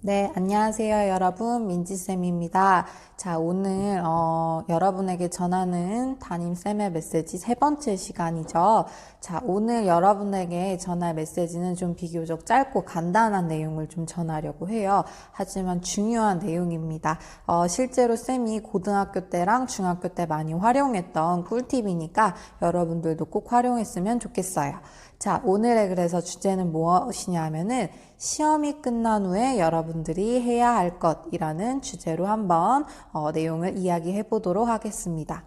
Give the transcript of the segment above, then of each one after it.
네, 안녕하세요, 여러분. 민지쌤입니다. 자, 오늘, 어, 여러분에게 전하는 담임쌤의 메시지 세 번째 시간이죠. 자, 오늘 여러분에게 전할 메시지는 좀 비교적 짧고 간단한 내용을 좀 전하려고 해요. 하지만 중요한 내용입니다. 어, 실제로 쌤이 고등학교 때랑 중학교 때 많이 활용했던 꿀팁이니까 여러분들도 꼭 활용했으면 좋겠어요. 자, 오늘의 그래서 주제는 무엇이냐면은 시험이 끝난 후에 여러분들이 해야 할 것이라는 주제로 한번 어, 내용을 이야기해 보도록 하겠습니다.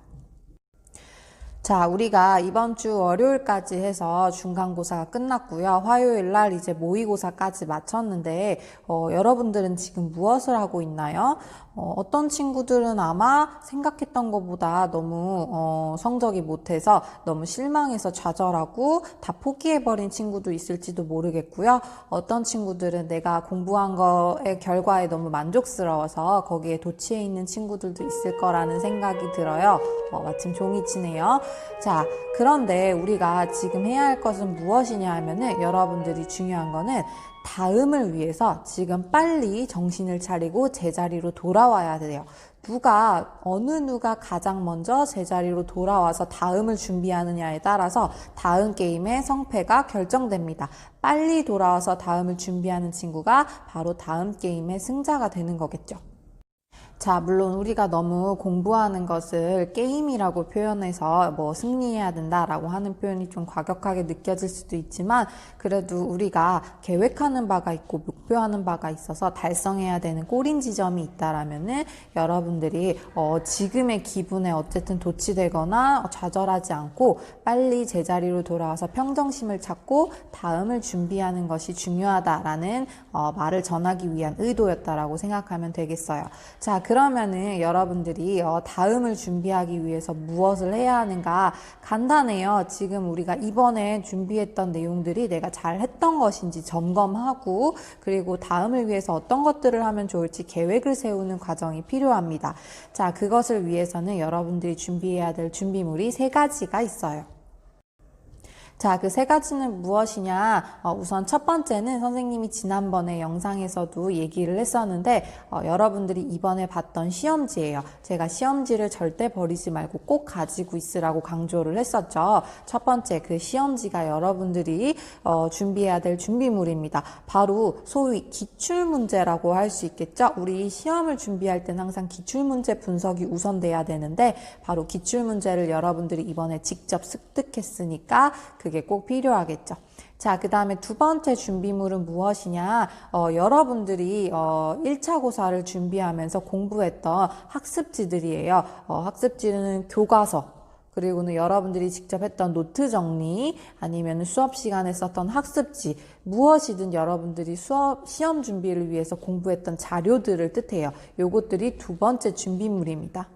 자, 우리가 이번 주 월요일까지 해서 중간고사가 끝났고요. 화요일 날 이제 모의고사까지 마쳤는데, 어, 여러분들은 지금 무엇을 하고 있나요? 어, 어떤 친구들은 아마 생각했던 것보다 너무 어, 성적이 못해서 너무 실망해서 좌절하고 다 포기해버린 친구도 있을지도 모르겠고요. 어떤 친구들은 내가 공부한 거의 결과에 너무 만족스러워서 거기에 도취해 있는 친구들도 있을 거라는 생각이 들어요. 어, 마침 종이 치네요. 자, 그런데 우리가 지금 해야 할 것은 무엇이냐 하면은 여러분들이 중요한 거는 다음을 위해서 지금 빨리 정신을 차리고 제자리로 돌아와야 돼요. 누가, 어느 누가 가장 먼저 제자리로 돌아와서 다음을 준비하느냐에 따라서 다음 게임의 성패가 결정됩니다. 빨리 돌아와서 다음을 준비하는 친구가 바로 다음 게임의 승자가 되는 거겠죠. 자, 물론 우리가 너무 공부하는 것을 게임이라고 표현해서 뭐 승리해야 된다라고 하는 표현이 좀 과격하게 느껴질 수도 있지만 그래도 우리가 계획하는 바가 있고 목표하는 바가 있어서 달성해야 되는 꼬린 지점이 있다라면은 여러분들이 어, 지금의 기분에 어쨌든 도취되거나 좌절하지 않고 빨리 제자리로 돌아와서 평정심을 찾고 다음을 준비하는 것이 중요하다라는 어, 말을 전하기 위한 의도였다라고 생각하면 되겠어요. 자, 그러면은 여러분들이 어, 다음을 준비하기 위해서 무엇을 해야 하는가 간단해요. 지금 우리가 이번에 준비했던 내용들이 내가 잘 했던 것인지 점검하고 그리고 다음을 위해서 어떤 것들을 하면 좋을지 계획을 세우는 과정이 필요합니다. 자, 그것을 위해서는 여러분들이 준비해야 될 준비물이 세 가지가 있어요. 자, 그 세 가지는 무엇이냐? 어, 우선 첫 번째는 선생님이 지난번에 영상에서도 얘기를 했었는데, 어, 여러분들이 이번에 봤던 시험지예요. 제가 시험지를 절대 버리지 말고 꼭 가지고 있으라고 강조를 했었죠. 첫 번째, 그 시험지가 여러분들이 어, 준비해야 될 준비물입니다. 바로 소위 기출 문제라고 할 수 있겠죠? 우리 시험을 준비할 때는 항상 기출 문제 분석이 우선돼야 되는데, 바로 기출 문제를 여러분들이 이번에 직접 습득했으니까, 그 그게 꼭 필요하겠죠. 자, 그 다음에 두 번째 준비물은 무엇이냐? 어, 여러분들이 어, 1차 고사를 준비하면서 공부했던 학습지들이에요. 어, 학습지는 교과서, 그리고는 여러분들이 직접 했던 노트 정리 아니면 수업 시간에 썼던 학습지 무엇이든 여러분들이 수업 시험 준비를 위해서 공부했던 자료들을 뜻해요. 요것들이 두 번째 준비물입니다.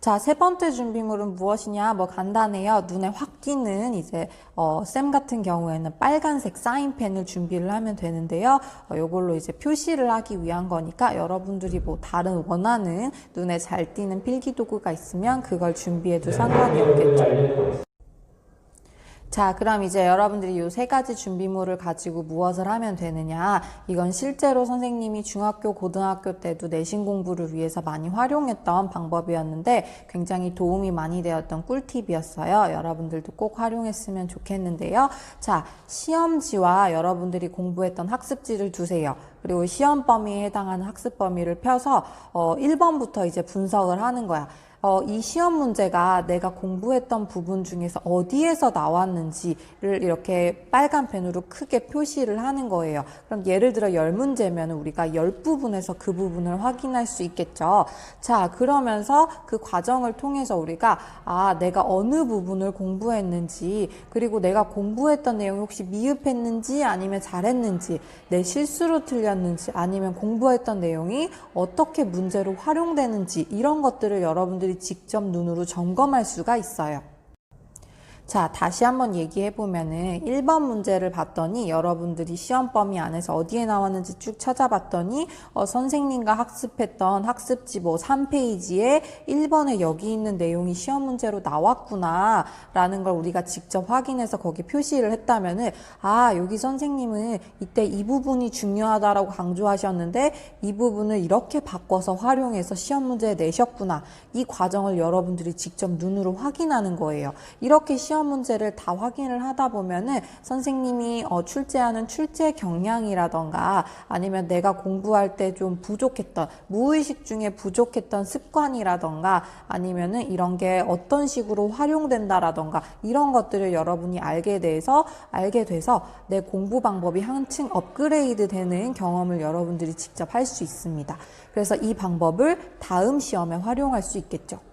자, 세 번째 준비물은 무엇이냐? 뭐 간단해요. 눈에 확 띄는 이제 어, 쌤 같은 경우에는 빨간색 사인펜을 준비를 하면 되는데요. 어, 이걸로 이제 표시를 하기 위한 거니까 여러분들이 뭐 다른 원하는 눈에 잘 띄는 필기 도구가 있으면 그걸 준비해도 상관이 없겠죠. 자, 그럼 이제 여러분들이 이 세 가지 준비물을 가지고 무엇을 하면 되느냐. 이건 실제로 선생님이 중학교, 고등학교 때도 내신 공부를 위해서 많이 활용했던 방법이었는데 굉장히 도움이 많이 되었던 꿀팁이었어요. 여러분들도 꼭 활용했으면 좋겠는데요. 자, 시험지와 여러분들이 공부했던 학습지를 두세요. 그리고 시험 범위에 해당하는 학습 범위를 펴서 어, 1번부터 이제 분석을 하는 거야. 어, 이 시험 문제가 내가 공부했던 부분 중에서 어디에서 나왔는지를 이렇게 빨간 펜으로 크게 표시를 하는 거예요. 그럼 예를 들어 열문제면 우리가 열 부분에서 그 부분을 확인할 수 있겠죠. 자, 그러면서 그 과정을 통해서 우리가 아, 내가 어느 부분을 공부했는지 그리고 내가 공부했던 내용이 혹시 미흡했는지 아니면 잘했는지 내 실수로 틀렸는지 아니면 공부했던 내용이 어떻게 문제로 활용되는지 이런 것들을 여러분들이 직접 눈으로 점검할 수가 있어요. 자, 다시 한번 얘기해 보면은 1번 문제를 봤더니 여러분들이 시험 범위 안에서 어디에 나왔는지 쭉 찾아봤더니 어, 선생님과 학습했던 학습지 뭐 3페이지에 1번에 여기 있는 내용이 시험 문제로 나왔구나 라는 걸 우리가 직접 확인해서 거기 표시를 했다면은 아, 여기 선생님은 이때 이 부분이 중요하다라고 강조하셨는데 이 부분을 이렇게 바꿔서 활용해서 시험 문제에 내셨구나. 이 과정을 여러분들이 직접 눈으로 확인하는 거예요. 이렇게 시험 문제를 다 확인을 하다 보면은 선생님이 어, 출제하는 출제 경향이라던가 아니면 내가 공부할 때 좀 부족했던 무의식 중에 부족했던 습관이라던가 아니면은 이런 게 어떤 식으로 활용된다라던가 이런 것들을 여러분이 알게 돼서 알게 돼서 내 공부 방법이 한층 업그레이드 되는 경험을 여러분들이 직접 할 수 있습니다. 그래서 이 방법을 다음 시험에 활용할 수 있겠죠.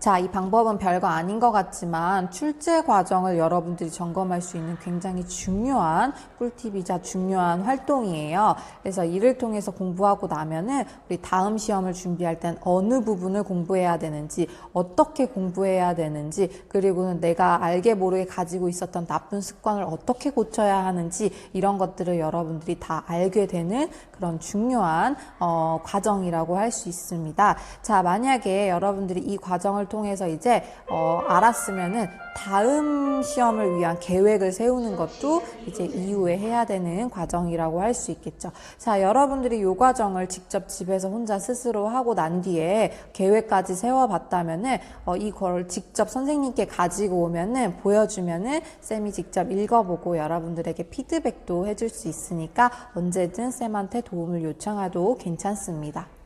자, 이 방법은 별거 아닌 것 같지만 출제 과정을 여러분들이 점검할 수 있는 굉장히 중요한 꿀팁이자 중요한 활동이에요. 그래서 이를 통해서 공부하고 나면은 우리 다음 시험을 준비할 땐 어느 부분을 공부해야 되는지, 어떻게 공부해야 되는지, 그리고는 내가 알게 모르게 가지고 있었던 나쁜 습관을 어떻게 고쳐야 하는지 이런 것들을 여러분들이 다 알게 되는 그런 중요한 어, 과정이라고 할 수 있습니다. 자, 만약에 여러분들이 이 과정을 통해서 이제 어, 알았으면은 다음 시험을 위한 계획을 세우는 것도 이제 이후에 해야 되는 과정이라고 할 수 있겠죠. 자, 여러분들이 이 과정을 직접 집에서 혼자 스스로 하고 난 뒤에 계획까지 세워봤다면은 어, 이걸 직접 선생님께 가지고 오면은 보여주면은 쌤이 직접 읽어보고 여러분들에게 피드백도 해줄 수 있으니까 언제든 쌤한테 도움을 요청해도 괜찮습니다.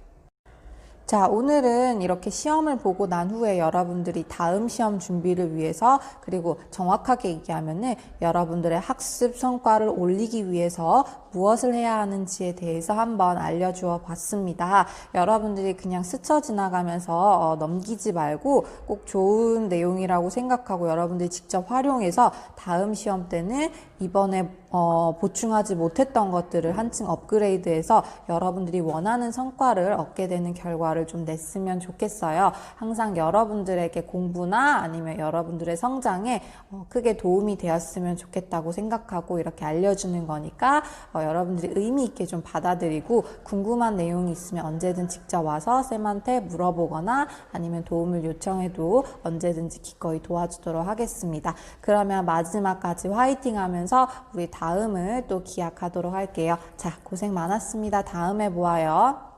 자, 오늘은 이렇게 시험을 보고 난 후에 여러분들이 다음 시험 준비를 위해서 그리고 정확하게 얘기하면은 여러분들의 학습 성과를 올리기 위해서 무엇을 해야 하는지에 대해서 한번 알려주어 봤습니다. 여러분들이 그냥 스쳐 지나가면서 어, 넘기지 말고 꼭 좋은 내용이라고 생각하고 여러분들이 직접 활용해서 다음 시험 때는 이번에 어, 보충하지 못했던 것들을 한층 업그레이드해서 여러분들이 원하는 성과를 얻게 되는 결과를 좀 냈으면 좋겠어요. 항상 여러분들에게 공부나 아니면 여러분들의 성장에 어, 크게 도움이 되었으면 좋겠다고 생각하고 이렇게 알려주는 거니까 어, 여러분들이 의미 있게 좀 받아들이고 궁금한 내용이 있으면 언제든 직접 와서 쌤한테 물어보거나 아니면 도움을 요청해도 언제든지 기꺼이 도와주도록 하겠습니다. 그러면 마지막까지 화이팅 하면서 우리 다음을 또 기약하도록 할게요. 자, 고생 많았습니다. 다음에 보아요.